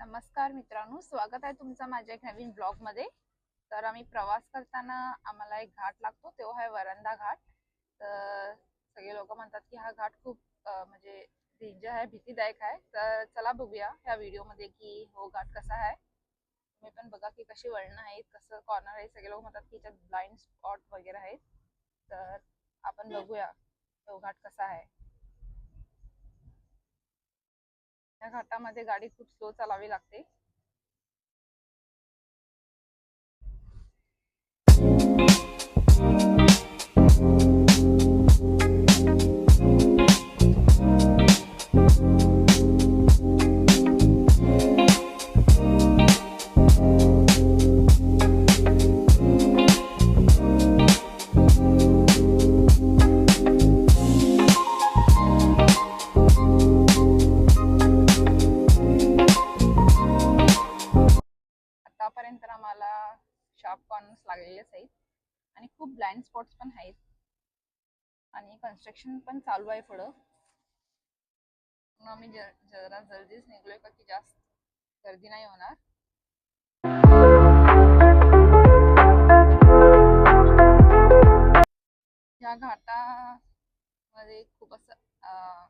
नमस्कार मित्रांनो स्वागत आहे तुमचं माझ्या एक नवीन ब्लॉगमध्ये तर आम्ही प्रवास करताना आम्हाला एक घाट लागतो तो आहे वरंदा घाट. तर सगळे लोक म्हणतात की हा घाट खूप म्हणजे डेंजर आहे भीतीदायक आहे. तर चला बघूया ह्या व्हिडिओमध्ये की हो घाट कसा आहे. तुम्ही पण बघा की कशी वळणं आहेत कसं कॉर्नर आहे. सगळे लोक म्हणतात की ब्लाइंड स्पॉट वगैरे आहेत. तर आपण बघूया तो घाट कसा आहे. या घाटामध्ये गाडी खूप स्लो चालावी लागते. आणि खूप ब्लाइंड स्पॉट्स पण आहेत. आणि कन्स्ट्रक्शन पण चालू आहे पुढं. म्हणून आम्ही जरा जल्दीच निघलोय का की जास्त गर्दी नाही होणार. या घाटामध्ये खूप असं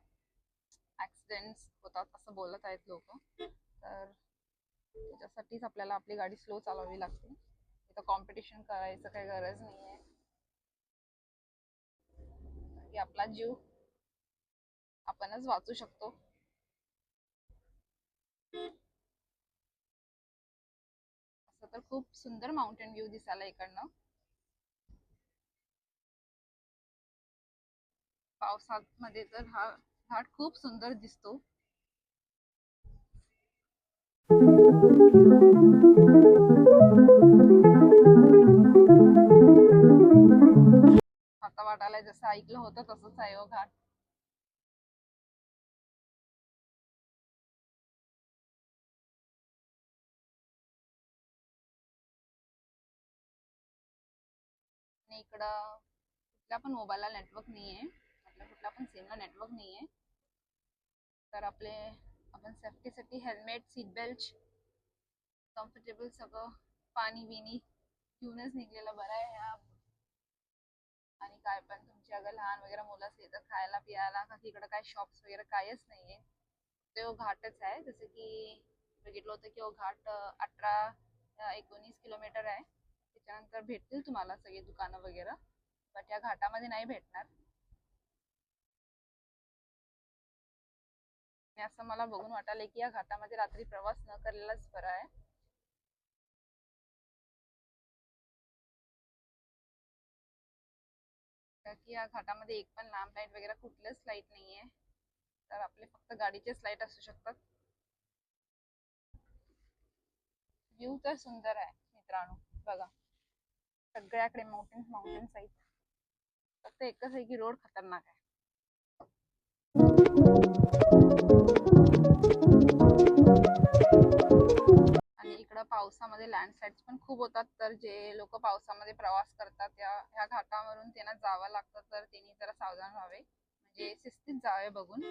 ऍक्सिडेंट्स होतात असं बोलत आहेत लोक. तर त्याच्यासाठीच आपल्याला आपली गाडी स्लो चालवावी लागते. इथं कॉम्पिटिशन करायचं काही गरज नाही आहे आपला जीव आपणच वाचू शकतो. असं तर खूप सुंदर माउंटेन व्ह्यू दिसायला इकडनं. पावसात मध्ये तर हा घाट खूप सुंदर दिसतो. आता वाटायला जसं ऐकलं होतं तसंच आहे हो घाट. आणि इकडं कुठल्या पण मोबाईलला नेटवर्क नाही आहे आपल्या कुठल्या पण सिमला नेटवर्क नाही आहे तर आपले आपण सेफ्टीसाठी हेल्मेट सीट बेल्ट कम्फर्टेबल सगळं पाणी बिनी घेऊनच निघलेलं बरं आहे. आणि काय पण तुमची अगर लहान वगैरे मुलं असेल तर खायला पियाला का इकडं काय शॉप्स वगैरे कायच नाहीये. तो घाटच आहे. जसं की बघितलं होतं की घाट अठरा एकोणीस किलोमीटर आहे. त्याच्यानंतर भेटतील तुम्हाला सगळी दुकानं वगैरे बट या घाटामध्ये नाही भेटणार. आणि असं मला बघून वाटायलंय की या घाटामध्ये रात्री प्रवास न केलेलाच बरा आहे. का की या घाटामध्ये एक पण लांब लाईट वगैरे कुठलेच लाईट नाहीये. तर आपले फक्त गाडीचेच लाईट असू शकतात. व्ह्यू तर सुंदर आहे मित्रांनो, बघा. सगळ्याकडे माउंटेन्स माउंटेन्स आहेत फक्त एकच आहे की रोड खतरनाक आहे. आणि इकडं पावसामध्ये लँडस्लाइड्स पण खूप होतात. तर जे लोक पावसामध्ये प्रवास करतात त्या ह्या घाटावरून त्यांना जावं लागतं तर त्यांनी जरा सावधान व्हावे. म्हणजे शिस्तीत जावे बघून.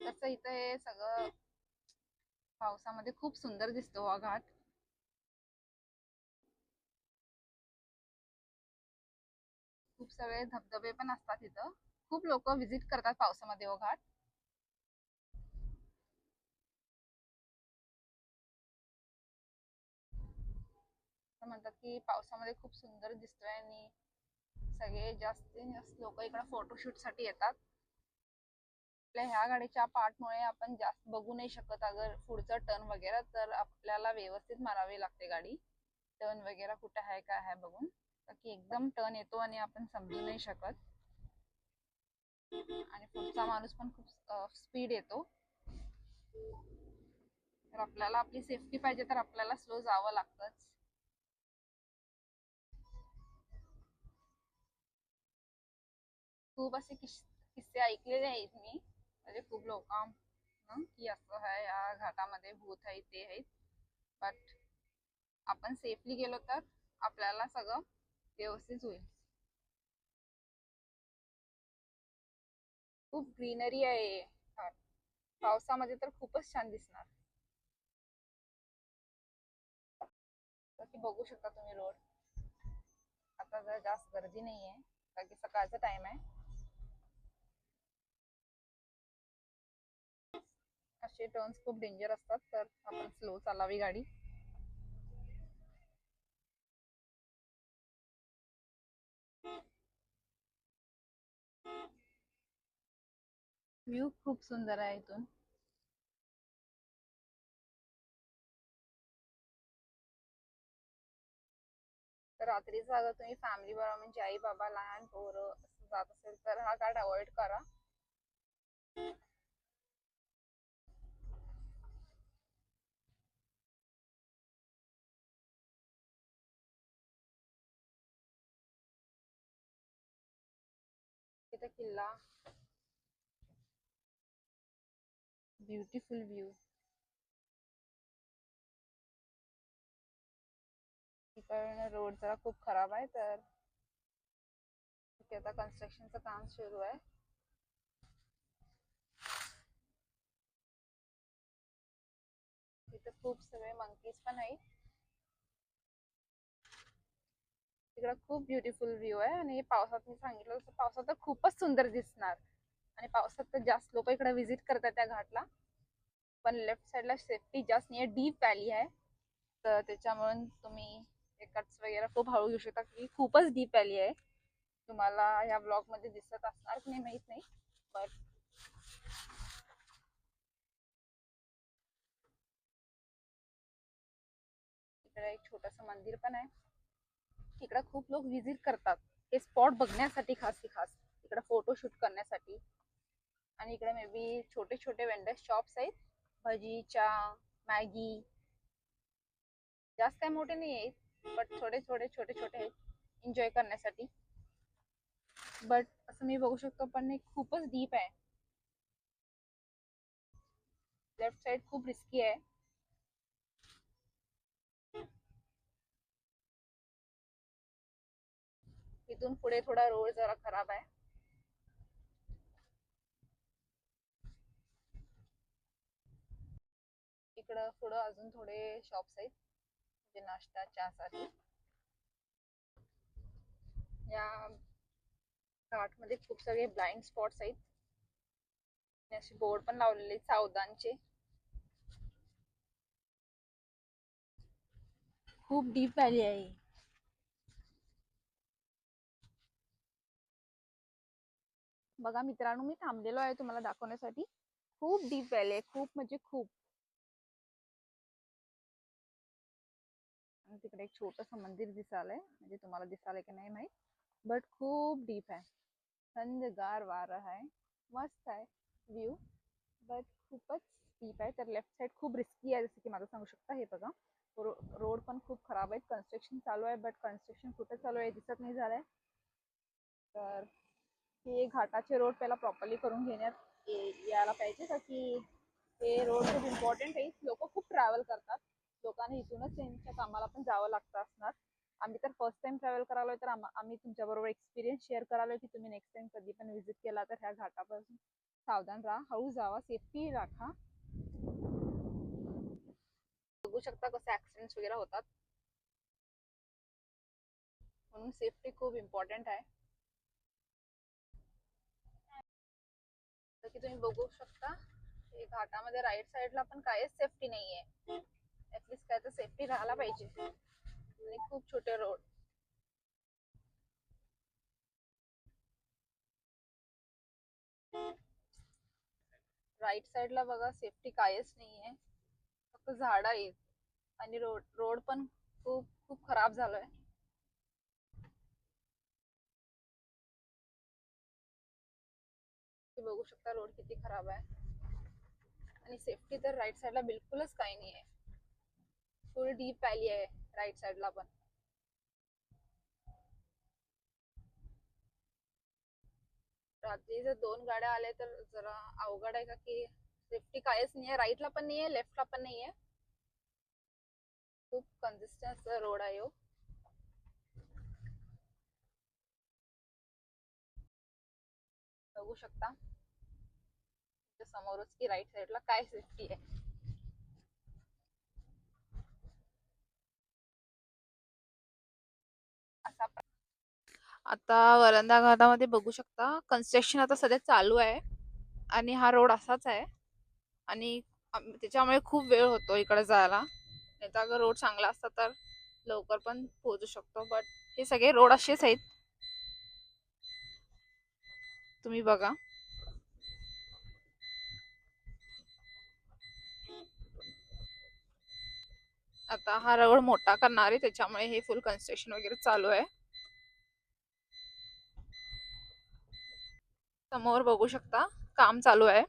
तसं इथं हे सगळं पावसामध्ये खूप सुंदर दिसतो हा घाट. खूप सगळे धबधबे पण असतात इथं. खूप लोक व्हिजिट करतात पावसामध्ये हो घाट. तर म्हणतात की पावसामध्ये खूप सुंदर दिसतोय आणि सगळे जास्तीत जास्त लोक इकडे फोटोशूटसाठी येतात. आपल्या ह्या गाडीच्या पार्टमुळे आपण जास्त बघू नाही शकत अगर पुढचं टर्न वगैरे तर आपल्याला व्यवस्थित मारावी लागते गाडी. टर्न वगैरे कुठे आहे काय आहे बघून. की एकदम टर्न येतो आणि आपण समजू नाही शकत. आणि पुढचा माणूस पण खूप स्पीड येतो. तर आपल्याला आपली सेफ्टी पाहिजे तर आपल्याला स्लो जावं लागतंच. खूप असे किस किस्से ऐकलेले आहेत मी. म्हणजे खूप लोक की असं आहे या घाटामध्ये भूत आहे ते आहेत. बट आपण सेफली गेलो तर आपल्याला सगळं व्यवस्थित होईल. खूप ग्रीनरी आहे पावसामध्ये तर खूपच छान दिसणार. तर बघू शकता तुम्ही रोड आता जर जास्त गर्दी नाहीये. कारण की सकाळचा टाइम आहे. असे टर्न्स खूप डेंजर असतात तर आपण स्लो चालावी गाडी. व्ह्यू खूप सुंदर आहे इथून. तर रात्रीचा अगर तुम्ही फॅमिली बरोबर म्हणजे आई बाबा लहान पोरं जात असेल तर हा गाड अवॉइड करा. तिथं किल्ला. ब्युटिफुल व्ह्यू इकडनं रोड जरा खूप खराब आहे तर आता कन्स्ट्रक्शनचं काम सुरू आहे. तिथं खूप सगळे मंकीज पण आहेत. तिकडं खूप ब्युटिफुल व्ह्यू आहे आणि पावसात मी सांगितलं तसं पावसात तर खूपच सुंदर दिसणार. आणि पावसात तर जास्त लोक इकडे व्हिजिट करतात त्या घाटला. पण लेफ्ट साईडला सेफ्टी जास्त नाही आहे डीप व्हॅली आहे. तर त्याच्यामुळे तुम्ही कट्स वगैरे खूप हळू घेऊ शकता की खूपच डीप व्हॅली आहे. तुम्हाला ह्या ब्लॉगमध्ये दिसत असणार की नाही माहीत नाही बट इकडे एक छोटस मंदिर पण आहे. इकडे खूप लोक व्हिजिट करतात. हे स्पॉट बघण्यासाठी खास खास. इकडे फोटोशूट करण्यासाठी. आणि इकडे मे बी छोटे छोटे वेंडर शॉप्स आहेत. भजीच्या, मॅगी. जास्त मोठे नाही आहेत बट थोडे थोडे छोटे छोटे आहेत. एन्जॉय करण्यासाठी. बट असं मी शकतो, पण हे खूपच डीप आहे. लेफ़्ट साइड खूप रिस्की आहे. इथून पुढे थोडा रोड जरा खराब आहे. इकडं पुढं अजून थोडे शॉप्स आहेत. म्हणजे नाश्ता चहासाठी या घाटमध्ये खूप सगळे ब्लाइंड स्पॉट्स आहेत. असे बोर्ड पण लावलेले आहेत सावधानचे. खूप डीप व्हॅली आहे. बघा मित्रांनो मी थांबलेलो आहे तुम्हाला दाखवण्यासाठी. खूप डीप व्हॅली आहे खूप म्हणजे खूप. आणि तिकडे एक छोटस मंदिर दिसालय म्हणजे तुम्हाला दिसालय की नाही माहीत बट खूप डीप आहे. थंडगार वारा आहे मस्त आहे व्ह्यू बट खूपच डीप आहे. तर लेफ्ट साइड खूप रिस्की आहे जसं की माझं सांगू शकता हे बघा. रोड पण खूप खराब आहे कन्स्ट्रक्शन चालू आहे बट कन्स्ट्रक्शन कुठं चालू आहे दिसत नाही झालंय. तर हे घाटाचे रोड पहिला प्रॉपरली करून घेण्यात यायला पाहिजे. का की हे रोड खूप इम्पॉर्टंट आहे. लोक खूप ट्रॅव्हल करतात. लोकांना इथूनच त्यांच्या कामाला पण जावं लागतं असणार. आम्ही तर फर्स्ट टाइम ट्रॅव्हल करालोय तर आम्ही तुमच्याबरोबर एक्सपिरियन्स शेअर करालोय की तुम्ही नेक्स्ट टाइम कधी पण व्हिजिट केला तर ह्या घाटापासून सावधान राहा. हळू जावा सेफ्टी राखा. बघू शकता कसे ऍक्सिडेंट्स वगैरे होतात. म्हणून सेफ्टी खूप इम्पॉर्टंट आहे. की तुम्ही बघू शकता. हे घाटामध्ये राईट साईडला पण काहीच सेफ्टी नाहीये. ऍटलीस्ट काय तर सेफ्टी राहायला पाहिजे. आणि खूप छोटे रोड राईट साईडला बघा सेफ्टी कायच नाहीये. फक्त झाड आहेत. आणि रोड रोड पण खूप खूप खराब झालोय. बघू शकता रोड किती खराब आहे. आणि सेफ्टी तर राईट साईडला बिलकुलच काही नाही आहे फुल डीप व्हॅली आहे राईट साईडला पण. रात्री जर दोन गाड्या आल्या तर जरा अवघड आहे का की सेफ्टी कायच नाहीये. राईटला पण नाहीये लेफ्टला पण नाहीये. खूप कन्सिस्टन्स रोड आहे हो. बघू शकता. समोरच की राईट साईडला काय सेफ्टी आहे? आता वरंदा घाटामध्ये बघू शकता कन्स्ट्रक्शन आता सध्या चालू आहे आणि हा रोड असाच आहे आणि त्याच्यामुळे खूप वेळ होतो इकडे जायला. नाही तर अगर रोड चांगला असता तर लवकर पण पोहोचू शकतो बट हे सगळे रोड असेच आहेत. तुम्ही बघा. आता हा रोड मोठा करणार आहे त्याच्यामुळे हे फुल कन्स्ट्रक्शन वगैरे चालू आहे. समोर बघू शकता काम चालू आहे.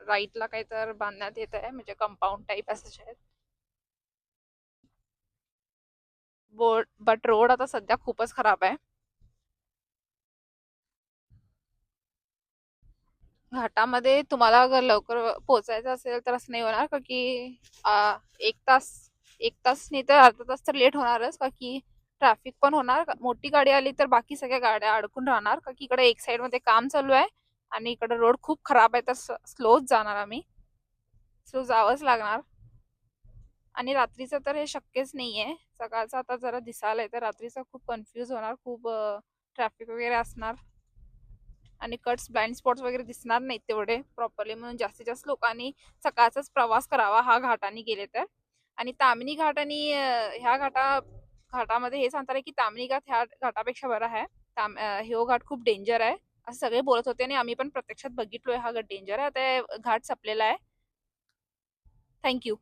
राईटला काही तर बांधण्यात येत आहे म्हणजे कंपाऊंड टाईप असं आहेत बोर्ड बट रोड आता सध्या खूपच खराब आहे. घाटामध्ये तुम्हाला अगर लवकर पोहोचायचं असेल तर असं नाही होणार का की आ, एक तास एक तास नाही तर अर्धा तास तर लेट होणारच का की ट्रॅफिक पण होणार मोठी गाडी आली तर बाकी सगळ्या गाड्या अडकून राहणार का की इकडे एक साइडमध्ये काम चालू आहे आणि इकडे रोड खूप खराब आहे तर स्लोच जाणार आम्ही. स्लो जावंच लागणार. आणि रात्रीचं तर हे शक्यच नाही आहे सकाळचं आता जरा दिसायला तर रात्रीचं खूप कन्फ्यूज होणार खूप ट्रॅफिक वगैरे असणार. आणि कट्स ब्लाइंड स्पॉट्स वगैरे दिसणार नाहीत तेवढे प्रॉपरली म्हणून जास्तीत जास्त लोकांनी सकाळचाच प्रवास करावा हा घाटाने गेले तर. आणि तामिनी घाट आणि ह्या घाटा घाटामध्ये हे सांगतात की तामिनी घाट ह्या घाटापेक्षा बरा आहे. ताम अं, ह्यो हो घाट खूप डेंजर आहे. असं सगळे बोलत होते आणि आम्ही पण प्रत्यक्षात बघितलोय हा घाट डेंजर आहे. आता घाट संपलेला आहे. थँक्यू